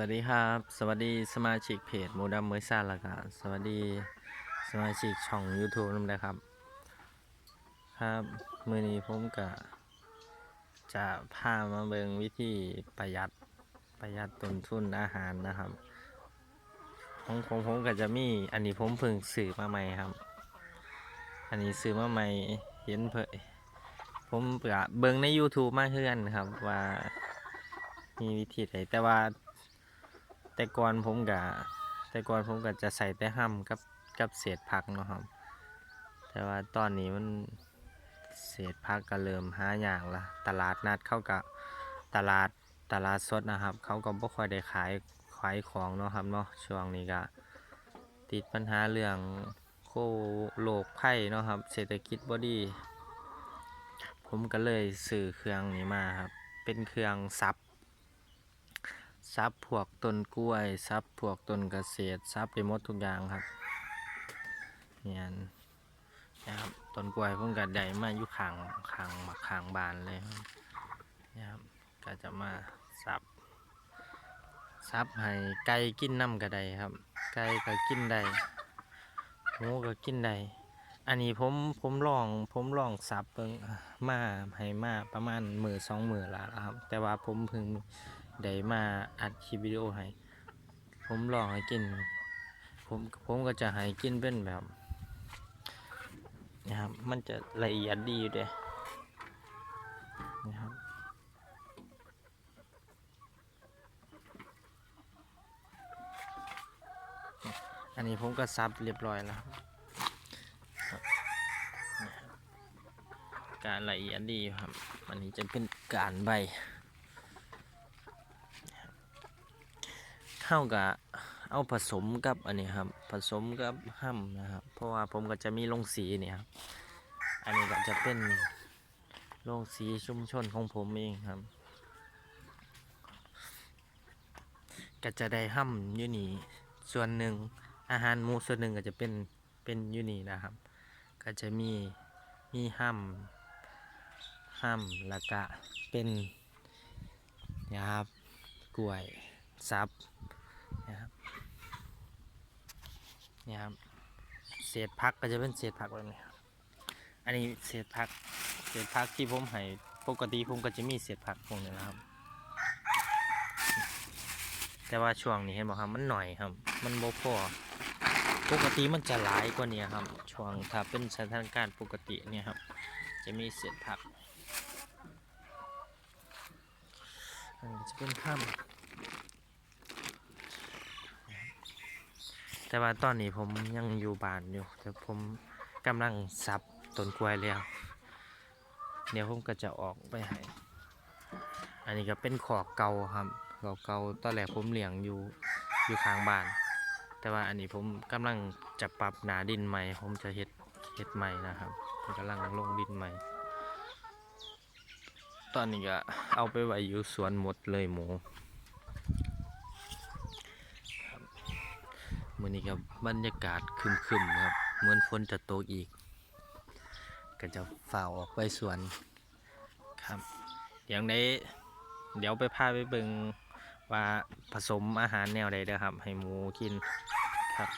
วัสดีครับ สวัสดีสมาชิกเพจโมดัมเมอร์ซ่าละกันสวัสดีสมาชิกช่อง YouTube นั่นนะครับ ครับมือนี้ผมก็จะพามาเบิงวิธีประหยัดประหยัดต้นทุนอาหารนะครับของผมผมก็จะมีอันนี้ผมเพิ่งซื้อมาใหม่ครับ อันนี้ซื้อมาใหม่เห็นเผยผมเปิดเบิงใน YouTube มาเพื่อนครับว่ามีวิธีไหนแต่ว่า แต่ก่อนผมกะแต่ก่อนผมก็จะใส่แต่ห้ำกับกับเศษผักเนาะครับ แต่ว่าตอนนี้มันเศษผักก็เริ่มหายากละตลาดนัดเข้ากับตลาดตลาดสดนะครับ เขาก็บ่ค่อยได้ขายขายของเนาะครับเนาะช่วงนี้ก็ติดปัญหาเรื่องโคโลกไผ่เนาะครับ เศรษฐกิจบ่ดี ผมก็เลยซื้อเครื่องนี้มาครับ เป็นเครื่องซับ ซับพวกต้นกล้วยซับพวกต้นเกษตรซับไปหมดทุกอย่างครับเนี่ยนะครับต้นกล้วยผมก็ได้มาอยู่ขางขางมาขางบานเลยครับนะครับก็จะมาซับซับให้ไก่กินน้ำก็ได้ครับ ไก่ก็กินได้หมูก็กินได้อันนี้ผมผมลองผมลองซับเบิ่งมาให้มาประมาณมือสองมือแล้วครับ แต่ว่าผมเพิ่ง ได้มาอัดคลิปวิดีโอให้ ผมลองให้กิน ผมผมก็จะให้กินเป็นแบบนะครับ มันจะละเอียดดีอยู่เด้นะครับอันนี้ผมก็ซับเรียบร้อยแล้วการละเอียดดีครับ อันนี้จะเป็นการใบ เข้ากับเอาผสมกับอันนี้ครับ ผสมกับห้ำนะครับ เพราะว่าผมก็จะมีโรงสีเนี่ยครับ อันนี้ก็จะเป็นโรงสีชุมชนของผมเองครับ ก็จะได้ห้ำยูนี่ส่วนหนึ่งอาหารมูส่วนหนึ่งก็จะเป็นเป็นยูนี่นะครับ ก็จะมีมีห้ำห้ำแล้วก็เป็นนะครับกล้วยซับ นะครับนี่ครับเศษพักก็จะเป็นเศษผักแบบนี้ครับอันนี้เศษผักเศษผักที่ผมให้ปกติผมก็จะมีเศษผักพวกนี้นะครับ แต่ว่าช่วงนี้เห็นบอกครับมันหน่อยครับ มันโบพอปกติมันจะหลายกว่านี้ครับ ช่วงถ้าเป็นสถานการณ์ปกติเนี่ยครับ จะมีเศษผักอันนี้จะเป็นข้าม แต่ว่าตอนนี้ผมยังอยู่บ้านอยู่ แต่ผมกำลังสับต้นกล้วยแล้ว เดี๋ยวผมก็จะออกไปให้อันนี้ก็เป็นขอกเก่าครับขอกเก่าตอนแรกผมเลี้ยงอยู่อยู่ข้างบ้าน แต่ว่าอันนี้ผมกำลังจะปรับหนาดินใหม่ ผมจะเฮ็ดเฮ็ดใหม่นะครับกำลังลงดินใหม่ ตอนนี้ก็เอาไปไว้อยู่สวนหมดเลยหมู มื่อนี้กับบรรยากาศคึมๆครับ เหมือนฝนจะตกอีก ก็จะฝ่าออกไปสวนครับอย่างไดเดี๋ยวไปพาไปเบิ่งว่าผสมอาหารแนวใดเด้อครับ ให้หมูกินครับ